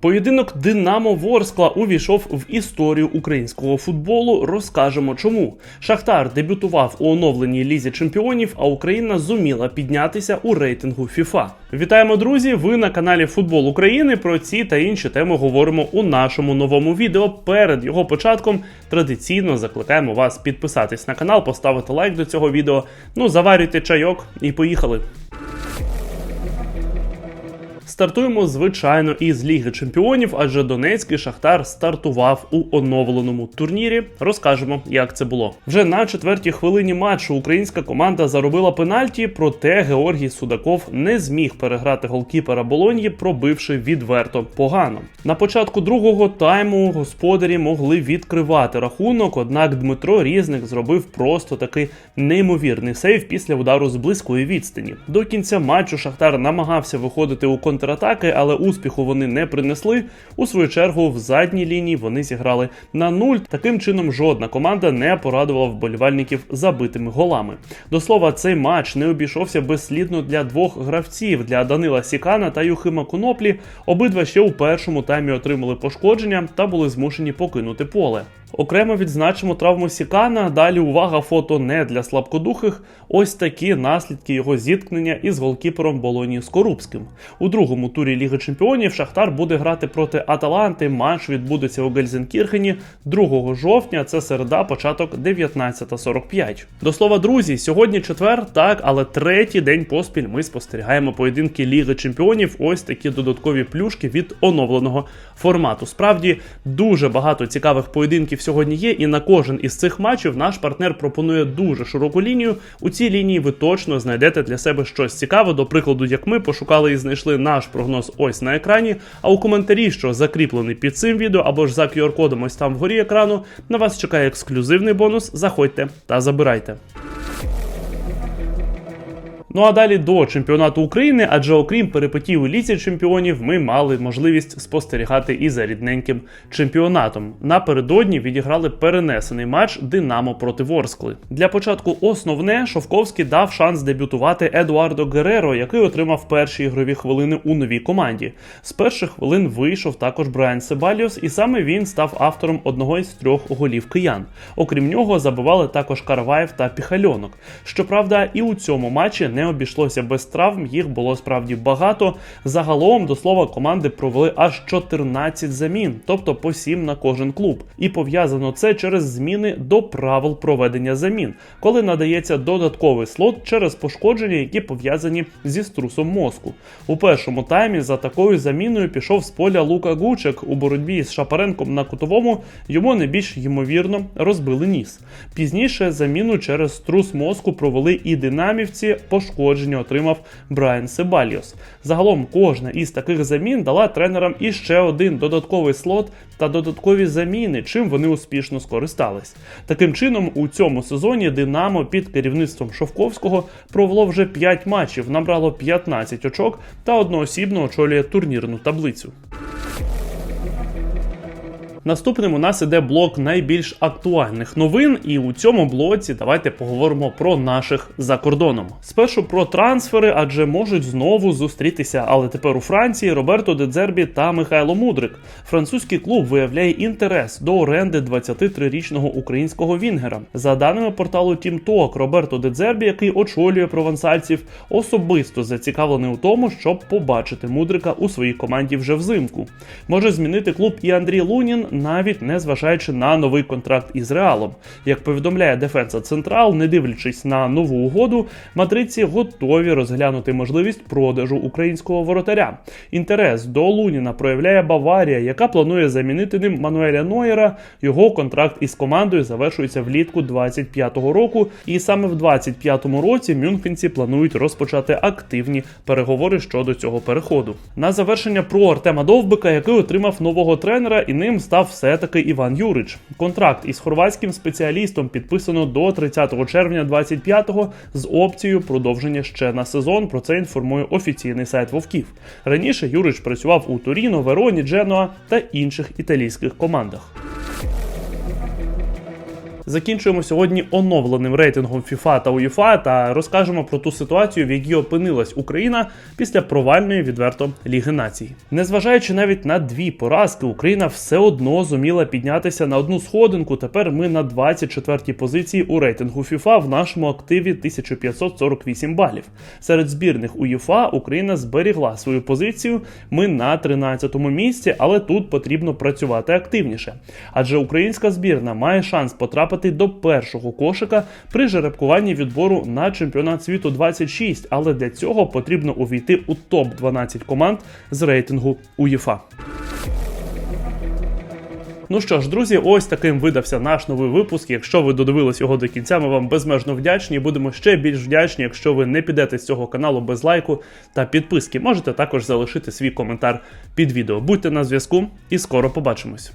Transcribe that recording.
Поєдинок Динамо Ворскла увійшов в історію українського футболу. Розкажемо чому. Шахтар дебютував у оновленій лізі чемпіонів, а Україна зуміла піднятися у рейтингу FIFA. Вітаємо, друзі! Ви на каналі Футбол України. Про ці та інші теми говоримо у нашому новому відео. Перед його початком традиційно закликаємо вас підписатись на канал, поставити лайк до цього відео. Ну, заварюйте чайок і поїхали. Стартуємо, звичайно, із Ліги Чемпіонів, адже Донецький Шахтар стартував у оновленому турнірі. Розкажемо, як це було. Вже на четвертій хвилині матчу українська команда заробила пенальті, проте Георгій Судаков не зміг переграти голкіпера Болоньї, пробивши відверто погано. На початку другого тайму господарі могли відкривати рахунок, однак Дмитро Різник зробив просто такий неймовірний сейв після удару з близької відстані. До кінця матчу Шахтар намагався виходити у контратаки, але успіху вони не принесли. У свою чергу в задній лінії вони зіграли на нуль. Таким чином, жодна команда не порадувала вболівальників забитими голами. До слова, цей матч не обійшовся безслідно для двох гравців для Данила Сікана та Юхима Коноплі. Обидва ще у першому таймі отримали пошкодження та були змушені покинути поле. Окремо відзначимо травму Сікана. Далі увага фото не для слабкодухих. Ось такі наслідки його зіткнення із голкіпером Болоні Скорубським. У другому турі Ліги Чемпіонів Шахтар буде грати проти Аталанти. Матч відбудеться у Гельзенкірхені 2 жовтня. Це середа, початок 19.45. До слова, друзі, сьогодні четвер, так, але третій день поспіль ми спостерігаємо поєдинки Ліги Чемпіонів. Ось такі додаткові плюшки від оновленого формату. Справді дуже багато цікавих поєдинків сьогодні є, і на кожен із цих матчів наш партнер пропонує дуже широку лінію. У цій лінії ви точно знайдете для себе щось цікаве. До прикладу, як ми пошукали і знайшли наш прогноз ось на екрані. А у коментарі, що закріплений під цим відео або ж за QR-кодом ось там вгорі екрану, на вас чекає ексклюзивний бонус. Заходьте та забирайте. Ну а далі до чемпіонату України, адже окрім перепитів у ліці чемпіонів, ми мали можливість спостерігати і за рідненьким чемпіонатом. Напередодні відіграли перенесений матч Динамо проти Ворскли. Для початку основне Шовковський дав шанс дебютувати Едуардо Гереро, який отримав перші ігрові хвилини у новій команді. З перших хвилин вийшов також Брайан Себаліос, і саме він став автором одного із трьох голів киян. Окрім нього, забивали також Карваєв та Піхальонок. Щоправда, і у цьому матчі не обійшлося без травм, їх було справді багато. Загалом, до слова, команди провели аж 14 замін, тобто по 7 на кожен клуб. І пов'язано це через зміни до правил проведення замін, коли надається додатковий слот через пошкодження, які пов'язані зі струсом мозку. У першому таймі за такою заміною пішов з поля Лука Гучек у боротьбі з Шапаренком на кутовому. Йому не більш ймовірно розбили ніс. Пізніше заміну через струс мозку провели і динамівці. Пошкодження отримав Брайан Себаліос. Загалом кожна із таких замін дала тренерам іще один додатковий слот та додаткові заміни, чим вони успішно скористались. Таким чином, у цьому сезоні Динамо під керівництвом Шовковського провело вже 5 матчів, набрало 15 очок та одноосібно очолює турнірну таблицю. Наступним у нас іде блок найбільш актуальних новин, і у цьому блоці давайте поговоримо про наших за кордоном. Спершу про трансфери, адже можуть знову зустрітися, але тепер у Франції Роберто Дедзербі та Михайло Мудрик. Французький клуб виявляє інтерес до оренди 23-річного українського вінгера. За даними порталу TeamTalk, Роберто Дедзербі, який очолює провансальців, особисто зацікавлений у тому, щоб побачити Мудрика у своїй команді вже взимку. Може змінити клуб і Андрій Лунін навіть не зважаючи на новий контракт із Реалом. Як повідомляє Дефенса Централ, не дивлячись на нову угоду, мадридці готові розглянути можливість продажу українського воротаря. Інтерес до Луніна проявляє Баварія, яка планує замінити ним Мануеля Нойера. Його контракт із командою завершується влітку 25-го року, і саме в 25-му році мюнхенці планують розпочати активні переговори щодо цього переходу. На завершення про Артема Довбика, який отримав нового тренера, і ним став все-таки Іван Юрич. Контракт із хорватським спеціалістом підписано до 30 червня 25-го з опцією продовження ще на сезон. Про це інформує офіційний сайт Вовків. Раніше Юрич працював у Туріно, Вероні, Дженуа та інших італійських командах. Закінчуємо сьогодні оновленим рейтингом FIFA та UEFA та розкажемо про ту ситуацію, в якій опинилась Україна після провальної відверто Ліги Націй. Незважаючи навіть на дві поразки, Україна все одно зуміла піднятися на одну сходинку. Тепер ми на 24-й позиції у рейтингу FIFA в нашому активі 1548 балів. Серед збірних УЄФА Україна зберігла свою позицію. Ми на 13-му місці, але тут потрібно працювати активніше. Адже українська збірна має шанс потрапити до першого кошика при жеребкуванні відбору на чемпіонат світу 26, але для цього потрібно увійти у топ 12 команд з рейтингу УЄФА. Ну що ж, друзі, ось таким видався наш новий випуск. Якщо ви додивились його до кінця, ми вам безмежно вдячні. Будемо ще більш вдячні, якщо ви не підете з цього каналу без лайку та підписки. Можете також залишити свій коментар під відео. Будьте на зв'язку і скоро побачимось.